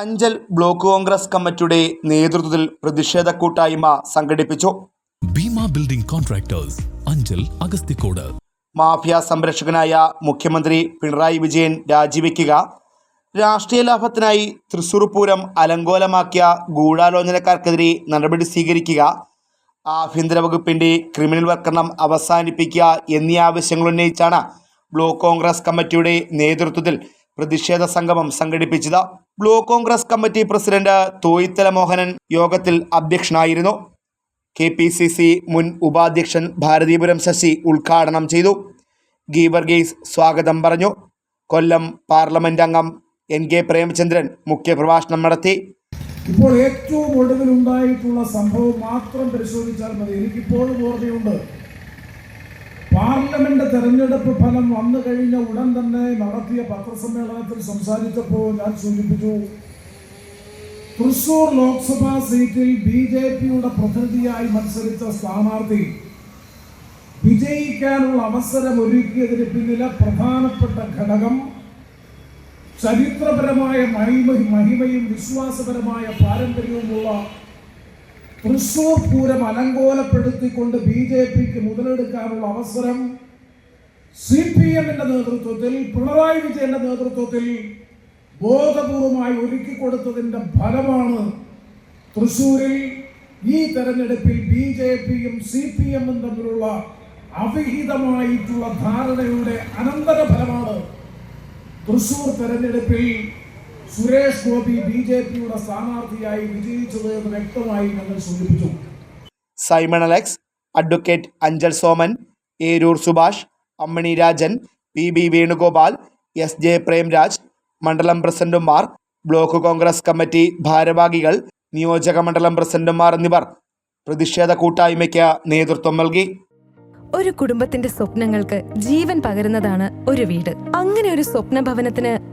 Anchal block Congress കമ്മിറ്റിയുടെ നേതൃത്വത്തിൽ പ്രതിഷേധ കൂട്ടായ്മ സംഘടിപ്പിച്ചു. Bhima building contractors Anchal Agasthikode mafia സംരക്ഷകനായ മുഖ്യമന്ത്രി പിണറായി വിജയൻ രാജിവെക്കുക. രാഷ്ട്രീയ ലാഭത്തിനായി തൃശൂർ പൂരം അലങ്കോലമാക്കിയ ഗൂഢാലോചനക്കാർക്കെതിരെ നടപടി സ്വീകരിക്കുക. ആഭ്യന്തര വകുപ്പിന്റെ ക്രിമിനൽ വൽക്കരണം അവസാനിപ്പിക്കുക എന്നീ ആവശ്യങ്ങൾ ഉന്നയിച്ചാണ് ബ്ലോക്ക് കോൺഗ്രസ് കമ്മിറ്റിയുടെ നേതൃത്വത്തിൽ പ്രതിഷേധ സംഗമം സംഘടിപ്പിച്ചത്. Block Congress committee president Thoyithala Mohanan യോഗത്തിൽ അധ്യക്ഷനായിരുന്നു. കെ പി സി സി മുൻ ഉപാധ്യക്ഷൻ ഭാരതീപുരം ശശി ഉദ്ഘാടനം ചെയ്തു. ഗീവർഗീസ് സ്വാഗതം പറഞ്ഞു. കൊല്ലം പാർലമെന്റ് അംഗം എൻ കെ പ്രേമചന്ദ്രൻ മുഖ്യപ്രഭാഷണം നടത്തി. ഇപ്പോൾ ഏറ്റവും ഒടുവിൽ ഉണ്ടായിട്ടുള്ള സംഭവം മാത്രം പരിശോധിച്ചാൽ മതി. എനിക്കിപ്പോഴും ഓർമ്മയുണ്ട്. പാർലമെന്റ് തെരഞ്ഞെടുപ്പ് ഫലം വന്നു കഴിഞ്ഞ ഉടൻ തന്നെ നടത്തിയ പത്രസമ്മേളനത്തിൽ സംസാരിച്ചപ്പോൾ ഞാൻ സൂചിപ്പിച്ചു തൃശൂർ ലോക്സഭാ സീറ്റിൽ ബി ജെ പിയുടെ പ്രതിനിധിയായി മത്സരിച്ച സ്ഥാനാർത്ഥി വിജയിക്കാനുള്ള അവസരം ഒരുക്കിയതിന് പിന്നിലെ പ്രധാനപ്പെട്ട ഘടകം ചരിത്രപരമായ മഹിമ മഹിമയും വിശ്വാസപരമായ പാരമ്പര്യവുമുള്ള തൃശൂർ പൂരം അലങ്കോലപ്പെടുത്തിക്കൊണ്ട് ബി ജെ പിക്ക് മുതലെടുക്കാനുള്ള അവസരം സി പി എമ്മിന്റെ നേതൃത്വത്തിൽ പിണറായി വിജയന്റെ നേതൃത്വത്തിൽ ബോധപൂർവമായി ഒരുക്കി കൊടുത്തതിന്റെ ഫലമാണ് തൃശൂരിൽ ഈ തെരഞ്ഞെടുപ്പിൽ ബി ജെ പിയും സി പി എമ്മും തമ്മിലുള്ള അവിഹിതമായിട്ടുള്ള ധാരണയുടെ അനന്തരഫലമാണ് തൃശൂർ തെരഞ്ഞെടുപ്പിൽ സുരേഷ് ഗോപി ബി ജെ പിയുടെ സ്ഥാനാർത്ഥിയായി വിജയിച്ചത് എന്ന് വ്യക്തമായി ഞങ്ങൾ സൂചിപ്പിച്ചു. Simon Alex advocate Anchal Soman Eroor Subhash Ammini Rajan P B Venugopal S J Premraj മണ്ഡലം പ്രസിഡന്റുമാർ ബ്ലോക്ക് കോൺഗ്രസ് കമ്മിറ്റി ഭാരവാഹികൾ നിയോജക മണ്ഡലം പ്രസിഡന്റുമാർ എന്നിവർ പ്രതിഷേധ കൂട്ടായ്മയ്ക്ക് നേതൃത്വം നൽകി. ഒരു കുടുംബത്തിന്റെ സ്വപ്നങ്ങൾക്ക് ജീവൻ പകരുന്നതാണ് ഒരു വീട്. അങ്ങനെ ഒരു സ്വപ്ന ഭവനത്തിന്